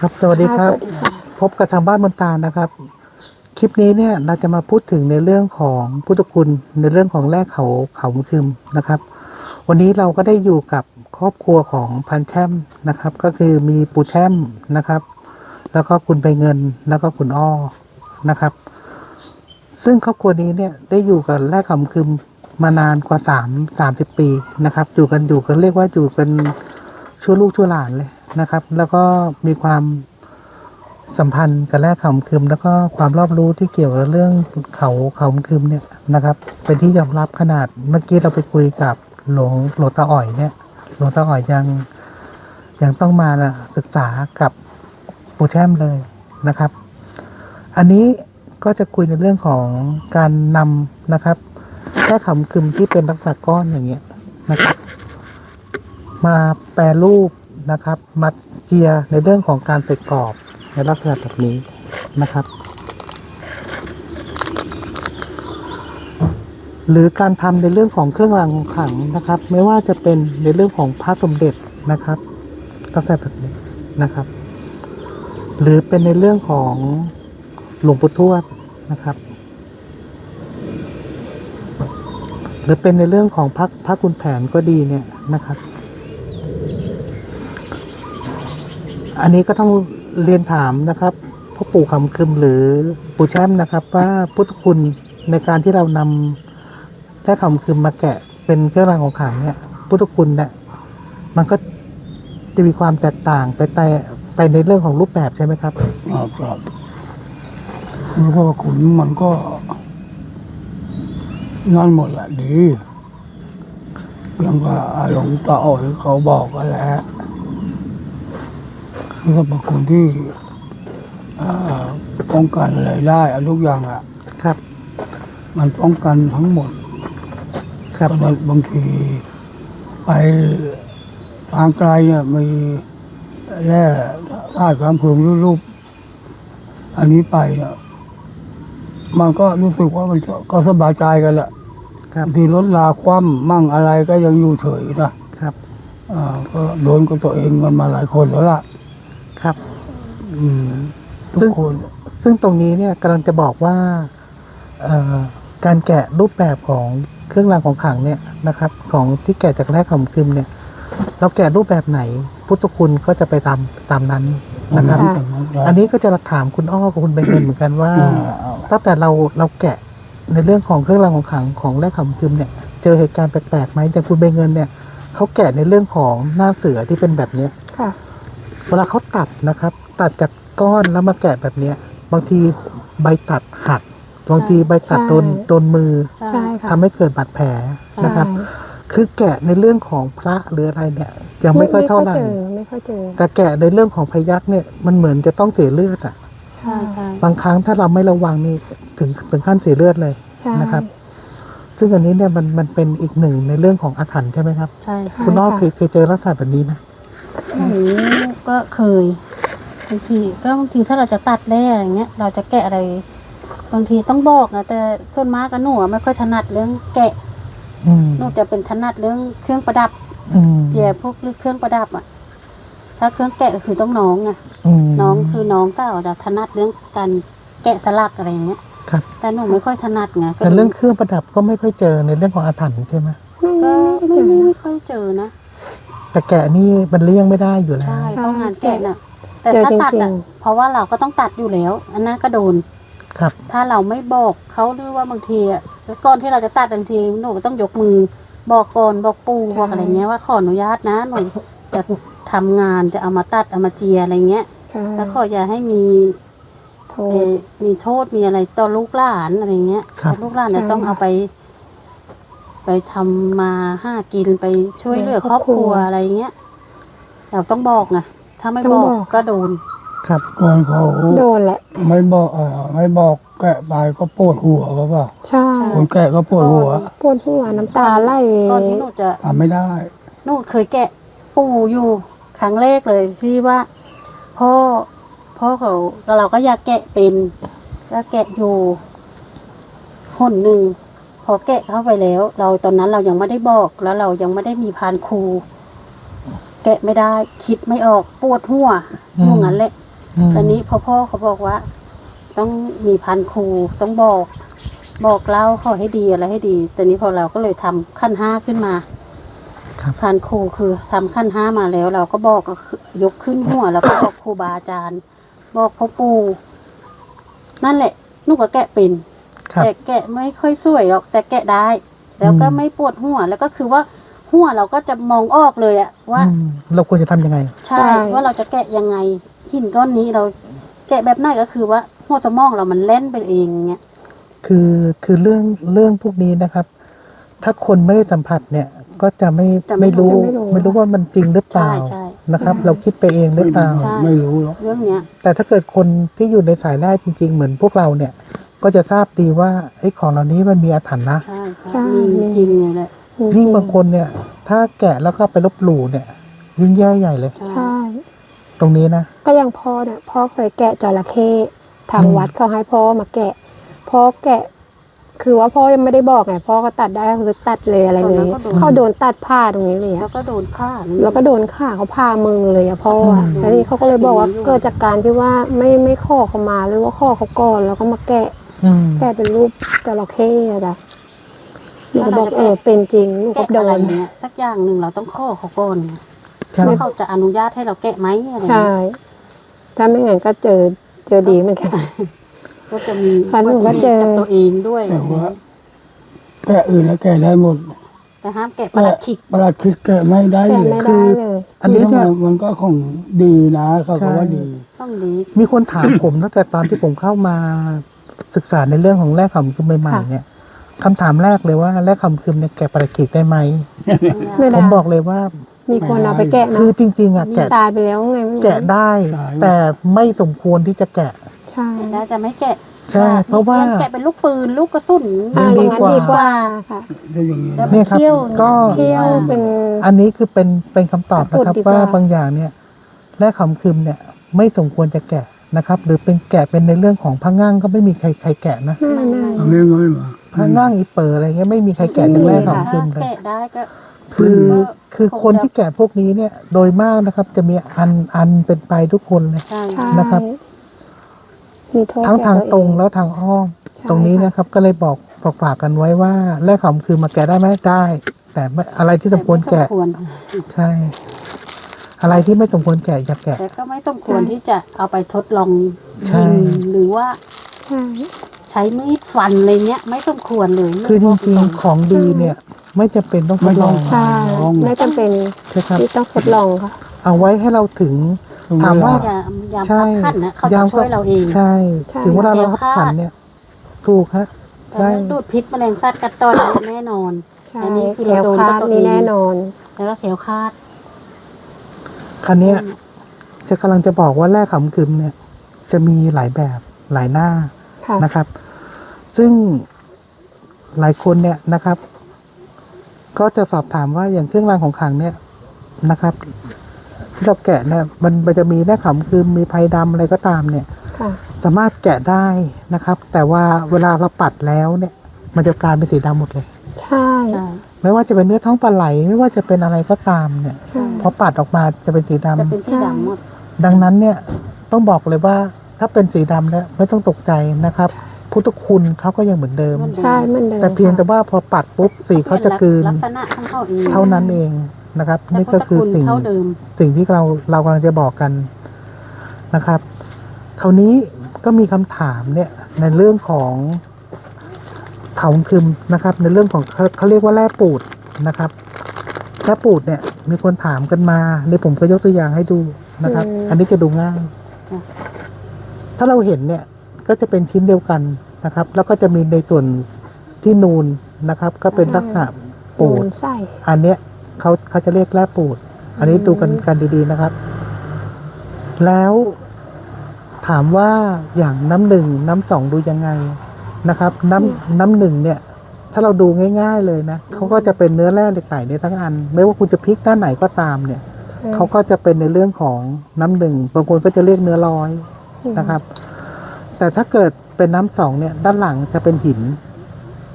ครับสวัสดีครับสวัสดีค่ะพบกับทางบ้านบนตาลนะครับ คลิปนี้เนี่ยเราจะมาพูดถึงในเรื่องของพุทธคุณในเรื่องของแร่เขาเขาคึมนะครับ วันนี้เราก็ได้อยู่กับครอบครัวของพันแช่มนะครับ ก็คือมีปู่แช่มนะครับ แล้วก็คุณใบเงินแล้วก็คุณอ้อนะครับ ซึ่งครอบครัวนี้เนี่ยได้อยู่กับแร่เขาคึมมานานกว่าสามสามสิบปีนะครับ อยู่กันอยู่กันเรียกว่าอยู่กันชั่วลูกชั่วหลานเลย นะครับ แล้วก็มีความสัมพันธ์กับแร่เขาคึมแล้วก็ความรอบรู้ที่เกี่ยวกับเรื่องเขาเขาคึมเนี่ยนะครับ เป็นที่ยอมรับขนาดเมื่อกี้เราไปคุยกับหลวงหลวงตาอ่อยเนี่ยหลวงตาอ่อยยังยังต้องมาศึกษากับปู่แช่มเลยนะครับ อันนี้ก็จะคุยในเรื่องของการนำนะครับแร่ขำคึมที่เป็นลักษณะก้อนอย่างเงี้ยนะครับ มาแปรรูป นะครับมาเจียในเรื่องของการไปกรอบในลักษณะแบบนี้นะครับ หรือการทำในเรื่องของเครื่องรางของขลังนะครับ ไม่ว่าจะเป็นในเรื่องของพระสมเด็จนะครับลักษณะแบบนี้นะครับ หรือเป็นในเรื่องของหลวงปู่ทวดนะครับ หรือเป็นในเรื่องของพระพระคุณแผนก็ดีเนี่ยนะครับ อันนี้ก็ต้องเรียนถามนะครับพ่อปู่คำคึมหรือปู่แช่มนะครับ ว่าพุทธคุณในการที่เรานำแค่คำคึมมาแกะเป็นเครื่องรางของขลังเนี่ย พุทธคุณเนี่ยมันก็จะมีความแตกต่างไปแต่ไปในเรื่องของรูปแบบใช่ไหมครับครับครับแล้วก็ขุนมันก็นั่นหมดแหละดีเพียงว่าหลวงตาอ่อเขาบอกกันแล้ว นี่ก็เป็นคนที่อ่าป้องกันอะไรได้อะทุกอย่างอะ ครับ มันป้องกันทั้งหมดครับบางบางทีไปทางไกลเนี่ยมีแร่ธาตุความพึงรูป อันนี้ไปเนี่ยมันก็รู้สึกว่ามันก็สบายใจกันแหละครับบางทีรถลาคว่ำมั่งอะไรก็ยังอยู่เฉยนะครับ อ่าก็โดนกับตัวเองกันมาหลายคนแล้วล่ะครับอืม ทุซึ่กงคนซึ่งตรงนี้เนี่ยกำลังจะบอกว่าเอ่อการแกะรูปแบบของเครื่องรางของขลังเนี่ยนะครับ ของที่แกะจากแร่ของคึมเนี่ย เราแกะรูปแบบไหน พุทธคุณก็จะไปตามตามนั้นนะครับค่ะอันนี้ก็จะถามคุณอ้อกับคุณเบนเงินเหมือนกันว่าอ่าตั้งแต่เราเราแกะในเรื่องของเครื่องรางของขลังของแร่ของคึมเนี่ย เจอเหตุการณ์แปลกๆไหมอย่างคุณเบนเงินเนี่ยเขาแกะในเรื่องของหน้าเสือที่เป็นแบบเนี้ยค่ะ เวลาเขาตัดนะครับ ตัดจากก้อนแล้วมาแกะแบบเนี้ย บางทีใบตัดหัก บางทีใบตัดใช่โดนโดนมือใช่ค่ะทำให้เกิดบาดแผลนะครับใช่คือแกะในเรื่องของพระหรืออะไรเนี่ยยังไม่ค่อยเท่าไหร่เจอไม่ค่อยเจอแต่แกะในเรื่องของพยักเนี่ยมันเหมือนจะต้องเสียเลือดอะใช่ใช่บางครั้งถ้าเราไม่ระวังนี่ถึงถึงขั้นเสียเลือดเลยใช่นะครับ ซึ่งอันนี้เนี่ยมันมันเป็นอีกหนึ่งในเรื่องของอาถรรพ์ใช่ไหมครับใช่ค่ะคุณน้อเคยเคยเจอลักษณะแบบนี้ไหม หนูก็เคยบางทีก็บางทีถ้าเราจะตัดแร่อะไรเงี้ย เราจะแกะอะไร บางทีต้องบอกนะแต่ส่วนมากก็หนูอะไม่ค่อยถนัดเรื่องแกะอืมหนูจะเป็นถนัดเรื่องเครื่องประดับอืมเจียพวกเครื่องประดับอะ ถ้าเครื่องแกะก็คือต้องน้องไงม น้องคือน้องก็อาจจะถนัดเรื่องการแกะสลักอะไรอย่างเงี้ยครับ แต่หนูไม่ค่อยถนัดไงก็แต่เรื่องเครื่องประดับก็ไม่ค่อยเจอในเรื่องของอาถรรพ์ใช่ไหมไม่ก็ไม่ไม่เจอไม่ไม่ค่อยเจอนะ แต่แกะนี่มันเลี่ยงไม่ได้อยู่แล้วใช่ใช่เพราะงานแกะน่ะ แต่เจอถ้าตัดจริอะงเพราะว่าเราก็ต้องตัดอยู่แล้ว อันนั้นก็โดนครับ ถ้าเราไม่บอกเขาหรือว่าบางทีอะก่อนที่เราจะตัดบางทีหนูก็ต้องยกมือ บอกก่อนบอกปู่บอกอะไรเงี้ยว่าขออนุญาตนะหนูจะทำงานจะเอามาตัดเอามาเจียอะไรเงี้ยใช่แล้วขออย่าให้มีโทเอ่ษอมีโทษมีอะไรต่อลูกหลานอะไรเงี้ยครับลูกหลานเนี่ยใช่ต้องเอาไป ไปทำมาห้ากินไปช่วยเหลือคครรออบบครัควรัวอะไรเงี้ยเราต้องบอกไงถ้าไม่ต้องบอกบอก ก็โดน ครับก่อนเขาโดนแหละ ไม่บอกเออไม่บอกแกะไปก็ปวดหัวเขาเปล่าใช่คนแกะก็ปวดหัวปวดหัวน้ำตาไหลก่อนที่หนูจะ ทำไม่ได้หนูเคยแกะปูอยู่ครั้งแรกเลยที่ว่า พ่อพ่อเขาก็เราก็อยากแกะเป็นก็แกะอยู่หนหนึ่ง พอแกะเข้าไปแล้ว เราตอนนั้นเรายังไม่ได้บอก แล้วเรายังไม่ได้มีพานครูแกะไม่ได้ คิดไม่ออกปวดหัวอืมอยู่งั้นแหละอืมตอนนี้พ่อพ่อเขาบอกว่า ต้องมีพันครูต้องบอก บอกเล่าเขาให้ดีอะไรให้ดีตอนนี้พอเราก็เลยทำขั้นห้าขึ้นมาครับพันครูคือทำขั้นห้ามาแล้ว เราก็บอกก็คือยกขึ้นหัวแล้วก็บอกครูบาอาจารย์ บอกพ่อปู่นั่นแหละหนุก็แกะเป็น ครับ แต่แกะไม่ค่อยสวยหรอก แต่แกะได้ แล้วก็อืมไม่ปวดหัว แล้วก็คือว่าหัวเราก็จะมองออกเลยอะว่า อืมเราควรจะทำยังไงใช่ ว่าเราจะแกะยังไงหินก้อนนี้เราแกะแบบไหนก็คือว่าหัวสมองเรามันเล่นไปเองเงี้ย คือคือเรื่องเรื่องพวกนี้นะครับ ถ้าคนไม่ได้สัมผัสเนี่ย ก็จะไม่จะไม่ไม่รู้จะไม่รู้ไม่รู้ว่ามันจริงหรือเปล่าใช่ใช่ นะครับ เราคิดไปเองหรือเปล่า ใช่ ไม่รู้หรอก เรื่องเนี้ยแต่ถ้าเกิดคนที่อยู่ในสายแรกจริง ๆ เหมือนพวกเราเนี่ย ก็จะทราบดีว่าไอ้ของเหล่านี้มันมีอาถรรพ์นะใช่ใช่ใช่มีจริงเลยแหละยิ่งบางคนเนี่ย ถ้าแกะแล้วก็ไปลบหลู่เนี่ย ยิ่งแย่ใหญ่เลย ใช่ ตรงนี้นะ ก็อย่างพ่อเนี่ยพ่อเคยแกะจระเข้ทางอืมวัดเขาให้พ่อมาแกะพ่อแกะ คือว่าพ่อยังไม่ได้บอกไงพ่อก็ตัดได้ก็คือตัดเลยอะไรเลยเขาโดนตัดผ้าตรงนี้เลยแล้อะวก็โดนฆ่าแล้วก็โดนขาเขาผ่ามือเลยอะพ่ออะอืมแล้วนี่เขาก็เลยบอกว่าเกิดจากการที่ว่าไม่ไม่ข้อเขามาหรือว่าข้อเขาก่อนแล้วก็มาแกะอืม แกะเป็นรูปจระเข้อะจ้ะหนูก็บอกเออเป็นจริงหนูก็แกะโดอะไรนเงี้ยสักอย่างหนึ่งเราต้องข้อเขาก่อนไงใช่ว่าเขาจะอนุญาตให้เราแกะไหมอะไรใช่ เงี้ยถ้าไม่งั้นก็เจอเจอดีเหมือนกัน ก็จะมีค่ะหนูก็เจอ กับตัวเองด้วยแต่ว่าแกะอื่นแล้วแกะได้หมดแต่ห้ามแกะประหลัดขิก ประหลัดคิดแกะไม่ได้แกะเลยไม่ได้เลย อันนี้เนี่ย คือมันก็ของดีนะเขาก็ว่าใช่ดี ต้องดี มีคนถามผมตั้งแต่ตอนที่ผมเข้ามา ศึกษาในเรื่องของแร่คำคืมใหม่ๆเนี่ยคำถามแรกเลยว่าแร่คำคืมเนี่ยแกะประกิจได้ไหมไม่ผได้มบอกเลยว่า มีคนเอาไปแกะนะคือจริงๆอะแกะตายไปแล้วไงไม่รู้แกะได้ แต่ไม่สมควรที่จะแกะ ใช่แกะได้แต่ไม่แกะใช่เพราะว่าแกะเป็นลูกปืนลูกกระสุนอ่าดีอย่างนั้นกว่าดีกว่าค่ะถ้าอย่างนี้แล้วนะไปเนี่ยครับเที่ยวก็เที่ยวเป็นอันนี้คือเป็นเป็นคำตอบนะครับตรวจดีกว่าว่าบางอย่างเนี่ยแร่คำคืมเนี่ย ไม่สมควรจะแกะ นะครับ หรือเป็นแกะเป็นในเรื่องของพะงั่งก็ไม่มีใครใครแกะนะไม่ไม่เอาเรื่องก็ไม่มาพะงั่งอีเปอร์อะไรเงี้ยไม่มีใครแกะจากแร่ถ้าคำคืมเลยแกะได้ก็คือก็คือคงคนจะที่แกะพวกนี้เนี่ยโดยมากนะครับ จะมีอันอันเป็นไปทุกคนเลยใช่ใช่นะครับมีโทษทั้งแก่ทางวเอตรงแล้วทางอ้อมใช่ตรงนี้ค่ะนะครับ ก็เลยบอกบอกฝากกันไว้ว่าแร่คำคือมาแกะได้ไหมได้ แต่ไม่อะไรที่สมควรแกะแต่ไม่สมควรใช่ อะไรที่ไม่สมควรแกะอย่าแกะแต่ก็ไม่สมควรที่จะเอาไปทดลองใช่ ยิงหรือว่าใช่ใช้มีดฟันอะไรเงี้ย ไม่สมควรเลยคือจริงๆของดีเนี่ย ไม่จำเป็นต้องทดลองใช่ไม่จำเป็นใช่ครับ ที่ต้องทดลองค่ะ เอาไว้ให้เราถึง ถามว่าอย่าอยามใช่พักขันนะเขาจะช่วยเราเอง ใช่ ใช่ ถึงเวลาเราขับขันเนี่ย ถูกฮะ แต่ใช่เรื่องดูดพิษแมลงสัตว์กัดตอนนี้แน่นอน ใช่อันนี้คือแถเราวโดนคากับดตัวนี่เองแน่นอน แล้วก็แขวคลาด คันเนี้ยจะกำลังจะบอกว่าแร่ขำคืมเนี่ย จะมีหลายแบบหลายหน้าค่ะนะครับ ซึ่งหลายคนเนี่ยนะครับ ก็จะสอบถามว่าอย่างเครื่องรางของขลังเนี่ยนะครับที่เราแกะเนี่ยมันมันจะมีแร่ขำคืมมีไพดำอะไรก็ตามเนี่ยค่ะสามารถแกะได้นะครับ แต่ว่าเวลาเราปัดแล้วเนี่ย มันจะกลายเป็นสีดำหมดเลย ใช่ใช่ ไม่ว่าจะเป็นเนื้อท้องปลาไหล ไม่ว่าจะเป็นอะไรก็ตามเนี่ยใช่ พอปัดออกมาจะเป็นสีดำจะเป็นสีดำหมด ดังนั้นเนี่ยต้องบอกเลยว่าถ้าเป็นสีดำเนี่ยไม่ต้องตกใจนะครับ พุทธคุณเขาก็ยังเหมือนเดิมเหมือนใช่เหมันเดิมแต่เพียงแต่ว่าพอปัดปุ๊บสีเขาจะกลืนลักษณะของเขาเองเท่านั้นเองนะครับ แต่นี่พุทก็ธคือคุณสิ่ง เท่าเดิม สิ่งที่เราเรากำลังจะบอกกันนะครับ คราวนี้ก็มีคำถามเนี่ยในเรื่องของ เขาคึมนะครับ ในเรื่องของเขาเขาเรียกว่าแร่ปูดนะครับแร่ปูดเนี่ย มีคนถามกันมาในผมก็ยกตัวอย่างให้ดูนะครับ อันนี้จะดูง่ายอืมถ้าเราเห็นเนี่ย ก็จะเป็นชิ้นเดียวกันนะครับ แล้วก็จะมีในส่วนที่นูนนะครับ ก็เป็นลักษณะปูดนไส้อันเนี้ยเขาเขาจะเรียกแร่ปูด อันนี้ดูกันกันดีๆนะครับ แล้วถามว่าอย่างน้ำหนึ่งน้ำสองดูยังไง นะครับ น้ำน้ำหนึ่งเนี่ย ถ้าเราดูง่าย ๆเลยนะเขาก็จะเป็นเนื้อแร่เหล็กไหลในยทั้งอัน ไม่ว่าคุณจะพลิกด้านไหนก็ตามเนี่ยเขาก็จะเป็นในเรื่องของน้ำหนึ่งบางคนก็จะเรียกเนื้อร้อยนะครับ แต่ถ้าเกิดเป็นน้ำสองเนี่ย ด้านหลังจะเป็นหิน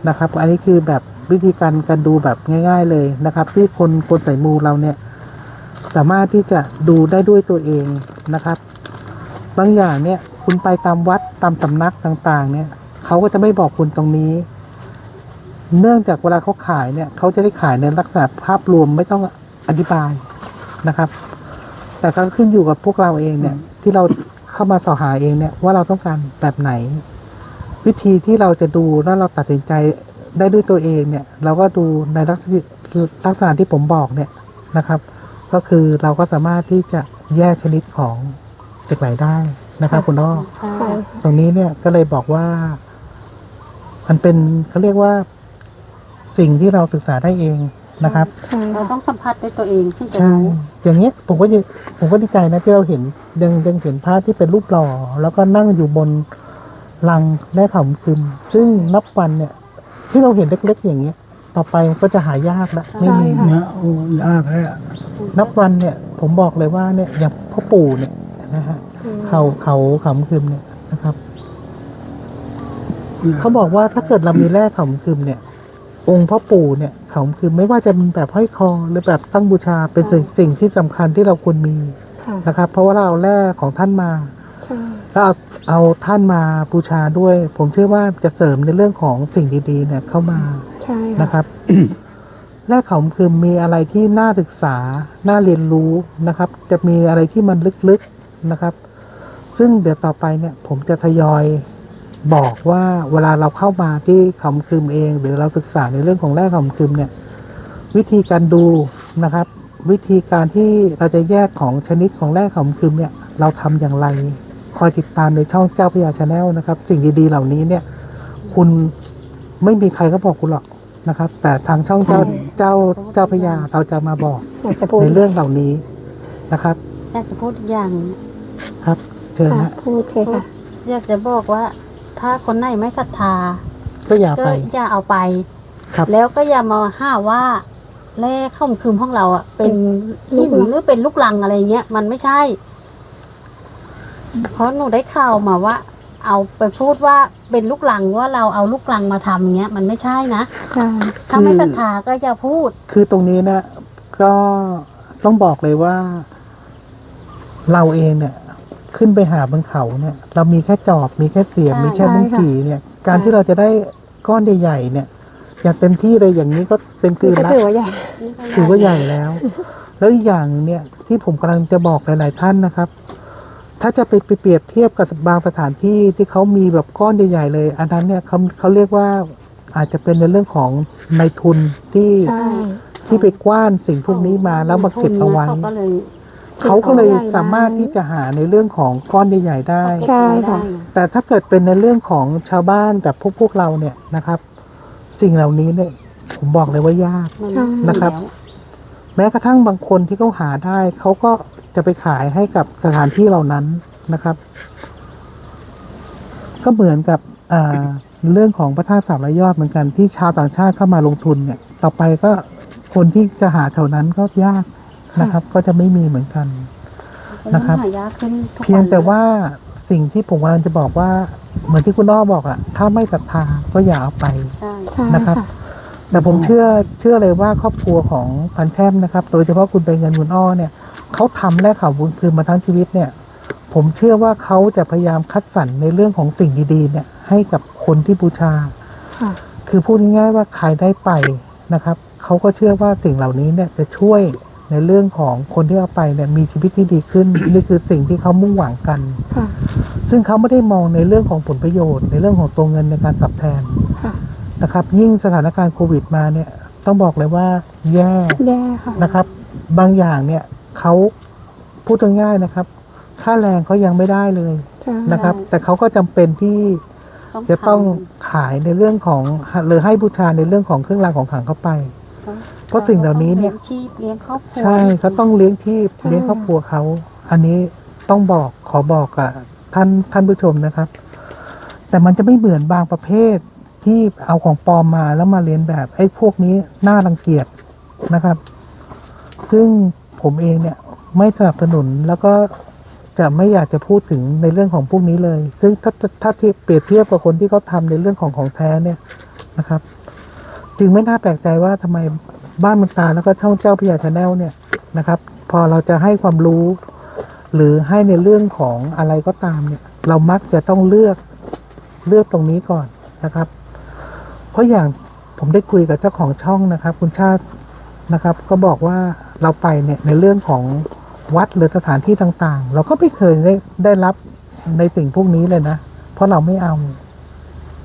นะครับ อันนี้คือแบบวิธีการการดูแบบง่าย ๆเลยนะครับ ที่คนคนใส่มูเราเนี่ย สามารถที่จะดูได้ด้วยตัวเองนะครับ บางอย่างเนี่ยคุณไปตามวัดตามสำนักต่าง ๆ เนี่ย เขาก็จะไม่บอกคุณตรงนี้ เนื่องจากเวลาเขาขายเนี่ยเขาจะได้ขายในลักษณะภาพรวมไม่ต้องอธิบายนะครับ แต่ก็ขึ้นอยู่กับพวกเราเองเนี่ย ที่เราเข้ามาสอหาเองเนี่ยว่าเราต้องการแบบไหน วิธีที่เราจะดูแล้วเราตัดสินใจได้ด้วยตัวเองเนี่ย เราก็ดูในลักษณะลักษณะที่ผมบอกเนี่ยนะครับ ก็คือเราก็สามารถที่จะแยกชนิดของเหล็กไหลได้นะครับ คุณอ้อใช่ค่ะตรงนี้เนี่ยก็เลยบอกว่า มันเป็นเขาเรียกว่าสิ่งที่เราศึกษาได้เองนะครับใช่เราค่ะต้องสัมผัสด้วยตัวเองถึงจะใช่รู้อย่างเงี้ยผมก็ยังผมก็ดีใจนะที่เราเห็นยังยังเห็นพระที่เป็นรูปหล่อ แล้วก็นั่งอยู่บนลังแร่ขำซึม ซึ่งนับวันเนี่ย ที่เราเห็นเล็กๆอย่างเงี้ย ต่อไปมันก็จะหายากละไม่มีนะโอ้ยากแล้วนับวันเนี่ยผมบอกเลยว่าเนี่ยอย่างพ่อปู่เนี่ยนะฮะอืมเขาเขาขำซึมเนี่ยนะครับ เขาบอกว่าถ้าเกิดเรามีแร่ขำซึมเนี่ย องค์พ่อปู่เนี่ยขำซึมไม่ว่าจะเป็นแบบห้อยคอหรือแบบตั้งบูชาเป็นสิ่งสิ่งที่สำคัญที่เราควรมีค่ะนะครับ เพราะว่าเราเอาแร่ของท่านมาใช่แล้วเอาเอาท่านมาบูชาด้วย ผมเชื่อว่าจะเสริมในเรื่องของสิ่งดีๆ เนี่ยเข้ามาใช่ค่ะนะครับแร่เขาคือมีอะไรที่น่าศึกษา น่าเรียนรู้นะครับ จะมีอะไรที่มันลึกๆนะครับ ซึ่งเดี๋ยวต่อไปเนี่ย ผมจะทยอย บอกว่าเวลาเราเข้ามาที่คำคืมเอง หรือเราศึกษาในเรื่องของแร่คำคืมเนี่ยวิธีการดูนะครับ วิธีการที่เราจะแยกของชนิดของแร่คำคืมเนี่ยเราทำอย่างไร คอยติดตามในช่องเจ้าพระยาชาแนลนะครับ สิ่งดีๆเหล่านี้เนี่ย คุณไม่มีใครก็บอกคุณหรอกนะครับ แต่ทางช่องเจ้าใช่เจ้าเจ้าพระยาเราจะมาบอกอยากจะพูดในเรื่องเหล่านี้นะครับอยากจะพูดอีกอย่างครับเชิญค่ะนะพูดเคค่ะอยากจะบอกว่า ถ้าคนไหนไม่ศรัทธา ก็อย่าก็ไป อย่าเอาไป ครับ แล้วก็อย่ามาห้าว่าแร่ข้อมคืมของเราอะ เป็นลูหิกนรังหรือเป็นลูกลังอะไรเงี้ย มันไม่ใช่ เพราะหนูได้ข่าวมาว่า เอาไปพูดว่าเป็นลูกลังว่าเราเอาลูกลังมาทำเงี้ย มันไม่ใช่นะ ใช่ ถ้าไม่ศรัทธาก็อย่าพูด คือตรงนี้นะก็ต้องบอกเลยว่า เราเองเนี่ย ขึ้นไปหาบนเขาเนี่ย เรามีแค่จอบมีแค่เสียมใช่ มีแค่มุ้งกี่เนี่ย การที่เราจะได้ก้อนใหญ่ๆเนี่ย อย่างเต็มที่เลยอย่างนี้ก็เต็มเกินก็ละ ถือว่าใหญ่ ถือว่าใหญ่แล้ว แล้วอีกอย่างเนี่ยที่ผมกำลังจะบอกหลาย ๆ ท่านนะครับ ถ้าจะไปไปเปรียบเทียบกับบางสถานที่ที่เขามีแบบก้อนใหญ่ ๆ เลย อันนั้นเนี่ยเขาเขาเรียกว่าอาจจะเป็นในเรื่องของในายทุนที่ใช่ ที่ไปกว้านสิ่งพวกนี้มาแล้วมาเก็บเอาไว้ เขาก็เลย เขาก็เลยใหญ่ได้สามารถที่จะหาในเรื่องของก้อนใหญ่ๆได้ ใช่ค่ะ แต่ถ้าเกิดเป็นในเรื่องของชาวบ้านแบบพวกพวกเราเนี่ยนะครับ สิ่งเหล่านี้เนี่ยผมบอกเลยว่ายากมันใช่นะครับ แม้กระทั่งบางคนที่เขาหาได้ เขาก็จะไปขายให้กับสถานที่เหล่านั้นนะครับ ก็เหมือนกับอ่าเรื่องของพระธาตุสามร้อยยอดเหมือนกันที่ชาวต่างชาติเข้ามาลงทุนเนี่ย ต่อไปก็คนที่จะหาแถวนั้นก็ยาก นะครับ ก็จะไม่มีเหมือนกันนะครับหายากขึ้นทุกเพียงแต่นลว่าสิ่งที่ผมกำลังจะบอกว่า เหมือนที่คุณอ้อบอกอะถ้าไม่ศรัทธาก็อย่าเอาไปใช่ใช่นะครับค่ะแต่ผมเชื่อเชื่อเลยว่าครอบครัวของพันแช่มนะครับ โดยเฉพาะคุณไปเงินคุณอ้อเนี่ยเขาทำแลกข่าวบุญคืนมาทั้งชีวิตเนี่ย ผมเชื่อว่าเขาจะพยายามคัดสรรในเรื่องของสิ่งดีๆ เนี่ย ให้กับคนที่บูชาค่ะคือพูดง่ายๆว่าใครได้ไปนะครับเขาก็เชื่อว่าสิ่งเหล่านี้เนี่ยจะช่วย ในเรื่องของคนที่เอาไปเนี่ยมีชีวิตที่ดีขึ้น นี่คือสิ่งที่เขามุ่งหวังกัน ค่ะ ซึ่งเขาไม่ได้มองในเรื่องของผลประโยชน์ ในเรื่องของตัวเงินในการตอบแทนค่ะ นะครับ ยิ่งสถานการณ์โควิดมาเนี่ยต้องบอกเลยว่าแย่แย่ค่ะ นะครับ บางอย่างเนี่ยเขาพูดง่ายๆนะครับ ค่าแรงเขายังไม่ได้เลยใช่ นะครับ แต่เขาก็จำเป็นที่จะต้องขายในเรื่องของหรือให้บูชาในเรื่องของเครื่องรางของขลังเข้าไปเพ ราะสิ่งเหล่านี้เนี่ยลี้งชีพเลี้ยงครอบครัวใช่เขาต้องเลี้ยงที่เลี้ยงครอบครัวเขา อันนี้ต้องบอกขอบอกกับท่านท่านผู้ชมนะครับ แต่มันจะไม่เหมือนบางประเภทที่เอาของปลอมมาแล้วมาเรียนแบบไอ้พวกนี้น่ารังเกียจนะครับ ซึ่งผมเองเนี่ยไม่สนับสนุนแล้วก็จะไม่อยากจะพูดถึงในเรื่องของพวกนี้เลย ซึ่งถ้าถ้าถ้าที่เปรียบเทียบกับคนที่เขาทำในเรื่องของของแท้เนี่ยนะครับ จึงไม่น่าแปลกใจว่าทำไม บ้านมันตาแล้วก็ช่องเจ้าพยาชาแนลเนี่ยนะครับ พอเราจะให้ความรู้ หรือให้ในเรื่องของอะไรก็ตามเนี่ย เรามักจะต้องเลือกเลือกตรงนี้ก่อนนะครับ เพราะอย่างผมได้คุยกับเจ้าของช่องนะครับ คุณชาตินะครับ ก็บอกว่าเราไปเนี่ยในเรื่องของวัดหรือสถานที่ต่างๆ เราก็ไม่เคยได้ได้รับในสิ่งพวกนี้เลยนะ เพราะเราไม่เอา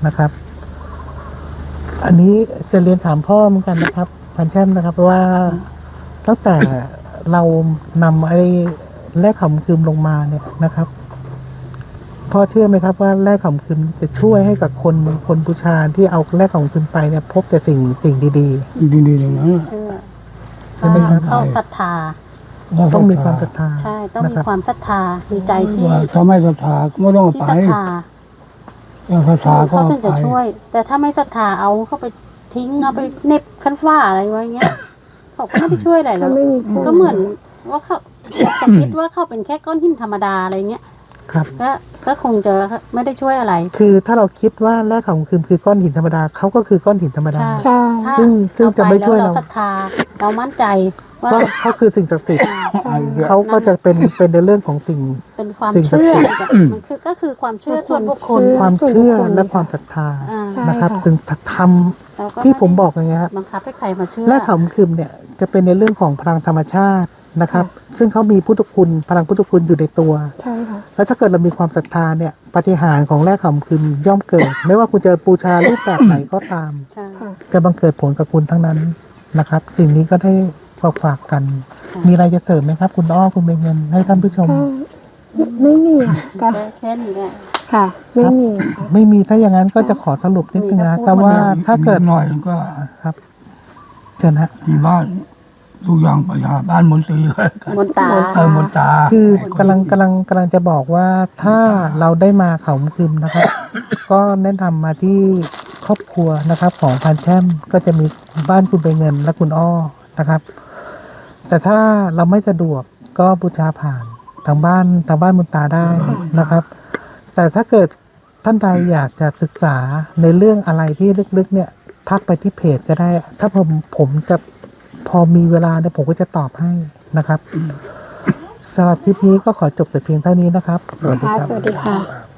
นะครับ อันนี้จะเรียนถามพ่อเหมือนกันนะครับ พันแช่มนะครับว่าตั้งแต่เรานำไอ้แร่ขำคืมลงมาเนี่ยนะครับพ่อเชื่อไหมครับว่าแร่ขำคืมจะช่วยให้กับคนคนบูชาที่เอาแร่ขำคืมไปเนี่ย พบแต่สิ่งสิ่งดีดีๆอย่างนั้นน่ะ เชื่อใช่ไหมครับ เข้าศรัทธาๆต้องมีความศรัทธาใช่ ต้องมีนะครับ ความศรัทธา มีใจที่ว่าถ้าไม่ศรัทธาก็ไม่ต้องเอาที่ไปศรัทธาถ้าศรัทธาก็เขาเอาถึงไปจะช่วย แต่ถ้าไม่ศรัทธาเอาเข้าไป ทิ้งเอาไปเหน็บขั้นฟ้าอะไรไว้เงี้ยเขาก็ไม่ได้ช่วยอะไรหรถ้าอกไม่มีผู้ก็เหมือนว่าเขาจะคิดว่าเขาเป็นแค่ก้อนหินธรรมดาอะไรเงี้ยครับ ก็ก็คงจะไม่ได้ช่วยอะไร คือถ้าเราคิดว่าแร่ขำคืมคือก้อนหินธรรมดาเขาก็คือก้อนหินธรรมดา ใช่ ใช่ ถ้าซึ่งซึ่งจะไม่ช่วยเราเราศรัทธา เรามั่นใจว่าว่าเขาคือสิ่งศักดิ์สิทธิ์ไอ้เหี้ยเขาก็จะเป็นเป็นในเรื่องของสิ่ง เป็นความสิ่งศักดิ์เชื่อสิทธิ์ มันคือก็คือความเชื่อส่วนบุคคล ความเชื่อและความศรัทธาอ่า ใช่นะครับค่ะถึงทำ เราก็ที่ผมบอกอย่างเงี้ยครับบังคับให้ใครมาเชื่อแร่ขำคืมเนี่ยจะเป็นในเรื่องของพลังธรรมชาตินะครับ ซึ่งเขามีพุทธคุณพลังพุทธคุณอยู่ในตัว ใช่ค่ะ แล้วถ้าเกิดเรามีความศรัทธาเนี่ยปาฏิหารย์ของแร่ขำคืมย่อมเกิด ไม่ว่าคุณจะบูชารูปแบบไหนก็ตาม ใช่ค่ะ จะบังเกิดผลกับคุณทั้งนั้นนะครับ สิ่งนี้ก็ได้ฝากฝากกันมีอะไรจะเสริมไหมครับ คุณอ้อคุณเบญเงินให้ท่านผู้ชม ก็ไม่มีค่ะก็ก็แค่นี้แหละ ค่ะ ไม่มีค่ะ ไม่มีถ้าอย่างนั้นก็จะขอสรุปนิดนึงนะครับว่าถ้าเกิดหน่อยก็ครับเชิญฮะ ที่บ้านทุกอย่างไปหาบ้านมนตรีมนตาเออมนตาคือกำลังกำลังกำลังจะบอกว่าถ้าเราได้มาเขาคืมนะครับ ก็แนะนำมาที่ครอบครัวนะครับ ของพันแช่มก็จะมีบ้านคุณไปเงินและคุณอ้อนะครับ แต่ถ้าเราไม่สะดวกก็บูชาผ่านทางบ้านทางบ้านมุนตาได้นะครับ แต่ถ้าเกิดท่านใดอยากจะศึกษาในเรื่องอะไรที่ลึกๆ เนี่ยทักไปที่เพจก็ได้ ถ้าผมผมจะพอมีเวลาเนี่ยผมก็จะตอบให้นะครับสำหรับคลิปนี้ก็ขอจบแต่เพียงเท่านี้นะครับ สวัสดีค่ะครับสวัสดีค่ะ